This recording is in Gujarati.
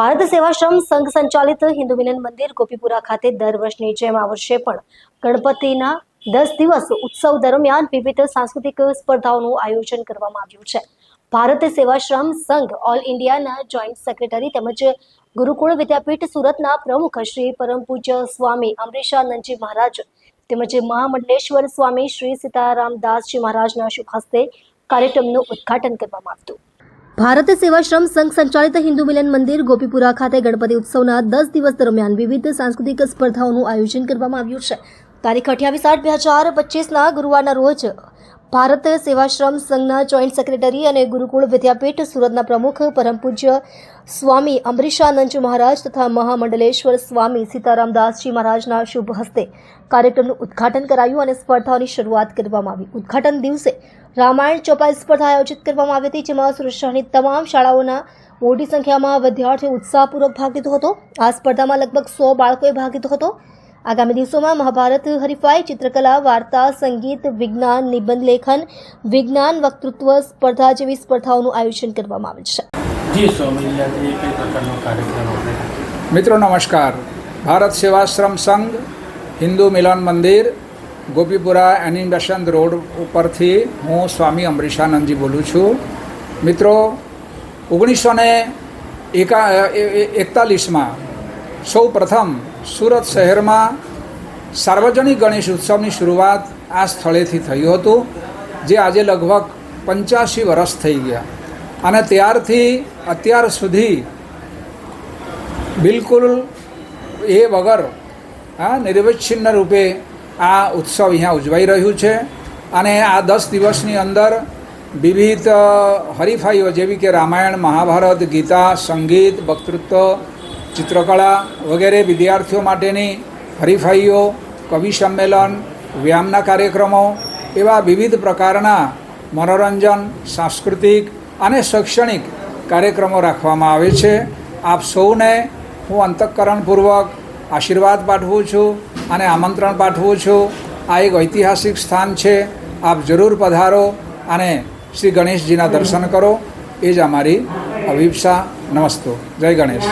ભારત સેવાશ્રમ સંઘ સંચાલિત હિન્દુ મિલન મંદિર ગોપીપુરા ખાતે દર વર્ષની જેમ આ વર્ષે પણ ગણપતિના દસ દિવસ ઉત્સવ દરમિયાન વિવિધ સાંસ્કૃતિક સ્પર્ધાઓનું આયોજન કરવામાં આવ્યું છે. ભારત સેવાશ્રમ સંઘ ઓલ ઇન્ડિયાના જોઈન્ટ સેક્રેટરી તેમજ ગુરુકુળ વિદ્યાપીઠ સુરતના પ્રમુખ શ્રી પરમ પૂજ્ય સ્વામી અમરીશાનંદજી મહારાજ તેમજ મહામંડલેશ્વર સ્વામી શ્રી સીતારામ દાસજી મહારાજના શુભ હસ્તે કાર્યક્રમનું ઉદ્ઘાટન કરવામાં આવ્યું. ભારત સેવાશ્રમ સંઘ સંચાલિત હિન્દુ મિલન મંદિર ગોપીપુરા ખાતે ગણપતિ ઉત્સવના દસ દિવસ દરમિયાન વિવિધ સાંસ્કૃતિક સ્પર્ધાઓનું આયોજન કરવામાં આવ્યું છે. તારીખ અઠ્યાવીસ આઠ બે હજાર પચીસના ગુરુવારના રોજ ભારત સેવાશ્રમ સંઘના જોઈન્ટ સેક્રેટરી અને ગુરુકુળ વિદ્યાપીઠ સુરતના પ્રમુખ પરમ પૂજ્ય સ્વામી અમરીશાનંદજી મહારાજ તથા મહામંડલેશ્વર સ્વામી સીતારામદાસજી મહારાજના શુભ હસ્તે કાર્યક્રમનું ઉદ્ઘાટન કરાયું અને સ્પર્ધાઓની શરૂઆત કરવામાં આવી. ઉદ્ઘાટન દિવસે રામાયણ ચોપાઈ સ્પર્ધા આયોજિત કરવામાં આવી હતી, જેમાં શહેરની તમામ શાળાઓના મોટી સંખ્યામાં વિદ્યાર્થીઓ ઉત્સાહપૂર્વક ભાગ લીધો હતો. આ સ્પર્ધામાં લગભગ સો બાળકોએ ભાગ લીધો હતો. આગામી દિવસોમાં મહાભારત હરિફાઈ ચિત્રકલા વાર્તા સંગીત વિજ્ઞાન નિબંધ લેખન વિજ્ઞાન વક્તૃત્વ સ્પર્ધા જેવી સ્પર્ધાઓનું આયોજન કરવામાં આવે છે. મિત્રો નમસ્કાર. ભારત સેવાશ્રમ સંઘ હિન્દુ મિલન મંદિર ગોપીપુરા એનિમેશન રોડ ઉપરથી હું સ્વામી અમરીશાનંદજી બોલું છું. મિત્રો ઓગણીસો ને એકા એકતાલીસમાં સૌ પ્રથમ સુરત શહેરમાં સાર્વજનિક ગણેશ ઉત્સવની શરૂઆત આ સ્થળેથી થયું હતું, જે આજે લગભગ પંચ્યાસી વર્ષ થઈ ગયા. અને ત્યારથી અત્યાર સુધી બિલકુલ એ વગર આ નિર્વિચ્છિન્ન રૂપે આ ઉત્સવ અહીંયા ઉજવાઈ રહ્યું છે. અને આ દસ દિવસની અંદર વિવિધ હરીફાઈઓ જેવી કે રામાયણ, મહાભારત, ગીતા, સંગીત વક્તૃત્વ ચિત્રકળા વગેરે વિદ્યાર્થીઓ માટેની હરીફાઈઓ, કવિ સંમેલન વ્યાયામના કાર્યક્રમો એવા વિવિધ પ્રકારના મનોરંજન, સાંસ્કૃતિક અને શૈક્ષણિક કાર્યક્રમો રાખવામાં આવે છે. આપ સૌને હું અંતઃકરણપૂર્વક આશીર્વાદ પાઠવું છું અને આમંત્રણ પાઠવું છું. આ એક ઐતિહાસિક સ્થાન છે. આપ જરૂર પધારો અને શ્રી ગણેશજીના દર્શન કરો. એ જ અમારી અભિપ્સા. નમસ્તો. જય ગણેશ.